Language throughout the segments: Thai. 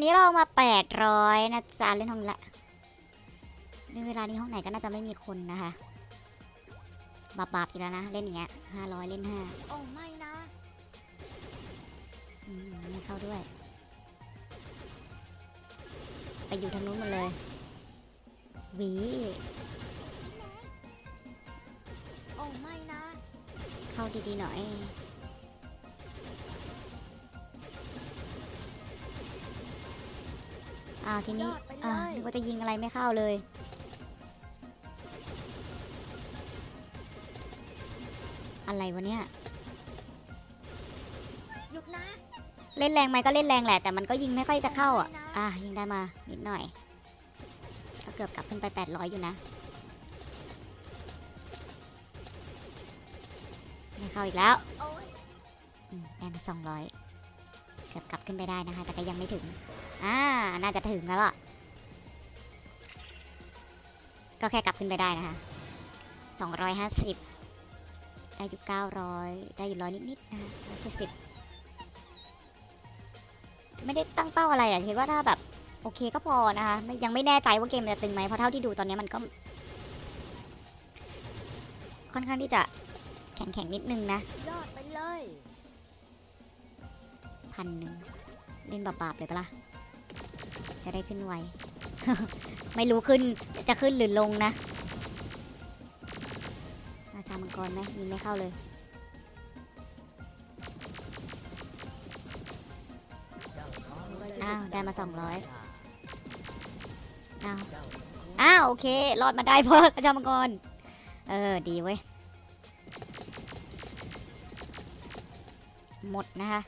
นี้เรามาแปดร้อยนะจ๊ะเล่นห้องนี้ละในเวลานี้ห้องไหนก็น่าจะไม่มีคนนะคะบาบาบอีกแล้วนะเล่นอย่างเงี้ยห้าร้อยเล่นห้าโอ้ไม่นะอืมไม่เข้าด้วย ไปอยู่ทางนู้นหมดเลยหวีโอ้ไม่นะ เข้าดีๆหน่อย อ้าวทีนี้ยอดไปเลอ่ายนึกว่าจะยิงอะไรไม่เข้าเลย อะไรวะเนี่ยหยุดนะเล่นแรงไหมก็เล่นแรงแหละแต่มันก็ยิงไม่ค่อยจะเข้าอะอะยิงได้มานิดหน่อยก็เกือบกลับขึ้นไป 800 อยู่นะไม่เข้าอีกแล้วโอ้ยอืมได้มาสองร้อยเกือบกลับขึ้นไปได้นะคะ แต่ก็ยังไม่ถึง อ่า น่าจะถึงแล้วล่ะก็แค่กลับขึ้นไปได้นะคะสองร้อยห้าสิบได้อยู่เก้าร้อยได้อยู่ร้อยนิดๆนะคะร้อยเจ็ดสิบไม่ได้ตั้งเป้าอะไรอะคิดว่าถ้าแบบโอเคก็พอนะคะไม่ยังไม่แน่ใจว่าเกมมันจะตึงไหมเพราะเท่าที่ดูตอนนี้มันก็ ค่อนข้างที่จะแข็งๆนิดนึงนะยอดไปเลยพันหนึ่งเล่นบาปๆเลยปะล่ะ จะได้ขึ้นไว ไม่รู้ขึ้นจะขึ้นหรือลงนะอาชามังกรไหมยิงไม่เข้าเลย อ้าว ได้มาสองร้อยอ้าว อ้าว โอเค รอดมาได้เพราะอาชามังกร เออ ดีเว้ย หมดนะคะ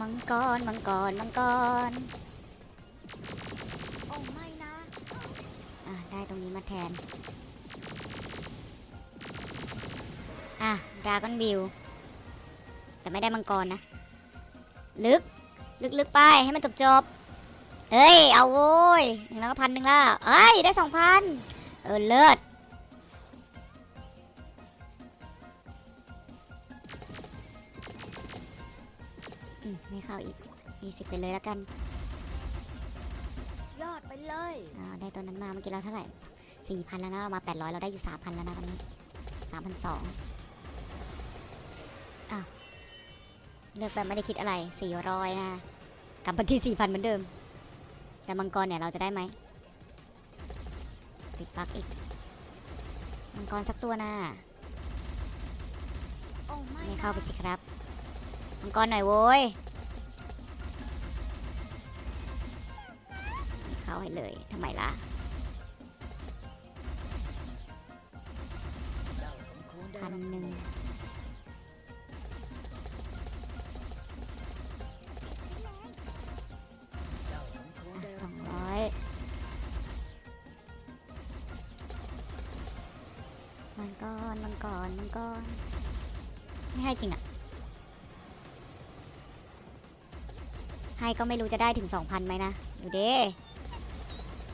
มังกร มังกร มังกร โอ้ไม่นะ อะได้ตรงนี้มาแทน อะดราก้อนบิว แต่ไม่ได้มังกรนะ ลึก ลึกลึกไปให้มันจบจบๆเอ้ย เอาโว้ยอย่างนั้นก็พันหนึ่งแล้วเอ้ย ได้สองพัน เออ เลิศ อืมไม่เข้าอีกอีสิบไปเลยแล้วกันยอดไปเลยอ่าได้ตัวนั้นมาเมื่อกี้เราเท่าไหร่สี่พันแล้วนะเรามาแปดร้อยเราได้อยู่สามพันแล้วนะตอนนี้สามพันสองอ้าวเลือกแบบไม่ได้คิดอะไรสี่ร้อยนะกลับมาที่สี่พันเหมือนเดิม แต่มังกรเนี่ยเราจะได้ไหมติดปลักอีก มังกรสักตัวนะโอ้ไม่ไม่นะเข้าไปสิครับ มังกรหน่อยโว้ยเข้าให้เลยทำไมล่ะพันหนึ่งสองร้อยมังกรมังกรมังกรไม่ให้จริงอะ ให้ก็ไม่รู้จะได้ถึงสองพันไหมนะ ดูเด้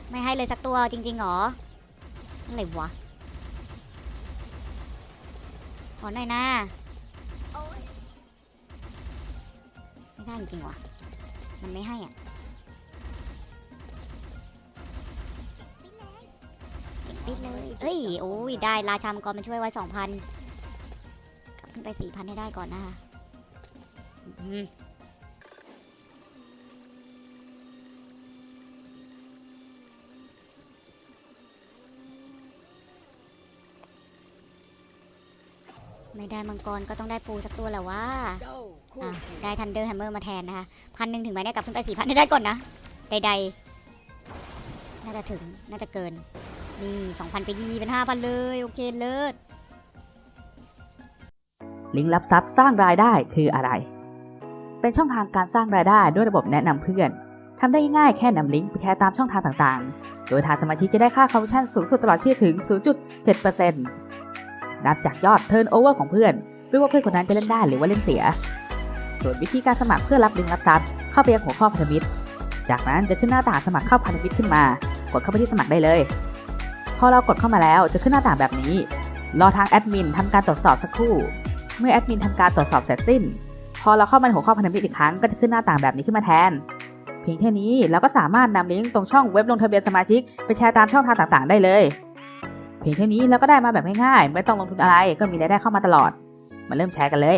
ไม่ให้เลยสักตัวจริงๆหรออะไรวะ ขอหน่อยนะไม่ได้จริงๆวะมันไม่ให้อะปิดเลยเอ้ย โอ้ย ได้ ราชามกรมันช่วยไว้สองพันกลับขึ้นไปสี่พันให้ได้ก่อนนะคะ ไม่ได้มังกรก็ต้องได้ปูสักตัวแหละว่าเจ้าคู่อะได้ทันเดอร์แฮมเมอร์มาแทนนะคะพันหนึ่งถึงไหมเนี่ยกลับขึ้นไปสี่พันได้ก่อนนะ ใดๆ น่าจะถึง น่าจะเกิน นี่สองพันไปดีเป็นห้าพันเลย โอเคเลิศ ลิงก์รับทรัพย์สร้างรายได้คืออะไร เป็นช่องทางการสร้างรายได้ด้วยระบบแนะนำเพื่อนทำได้ง่ายๆแค่นำลิงก์ไปแชร์ตามช่องทางต่างๆ โดยทางสมาชิกจะได้ค่าคอมมิชชั่นสูงสุดตลอดชีพถึง 0.7% นับจากยอดเทิร์นโอเวอร์ของเพื่อน ไม่ว่าเพื่อนคนนั้นจะเล่นได้หรือว่าเล่นเสีย ส่วนวิธีการสมัครเพื่อรับลิงก์รับทรัพย์เข้าไปยังหัวข้อพันธมิตร จากนั้นจะขึ้นหน้าต่างสมัครเข้าพันธมิตรขึ้นมา กดเข้าไปที่สมัครได้เลย พอเรากดเข้ามาแล้วจะขึ้นหน้าต่างแบบนี้ รอทางแอดมินทำการตรวจสอบสักครู่ เมื่อแอดมินทำการตรวจสอบเสร็จสิ้น พอเราเข้ามาในหัวข้อพันธมิตรอีกครั้งก็จะขึ้นหน้าต่างแบบนี้ขึ้นมาแทนเพียงแค่นี้เราก็สามารถนำลิงก์ตรงช่องเว็บลงทะเบียนสมาชิกไปแชร์ตามช่องทางต่างๆ ได้เลย เพียงแค่นี้เราก็ได้มาแบบง่ายๆ ไม่ต้องลงทุนอะไรก็มีรายได้เข้ามาตลอด มาเริ่มแชร์กันเลย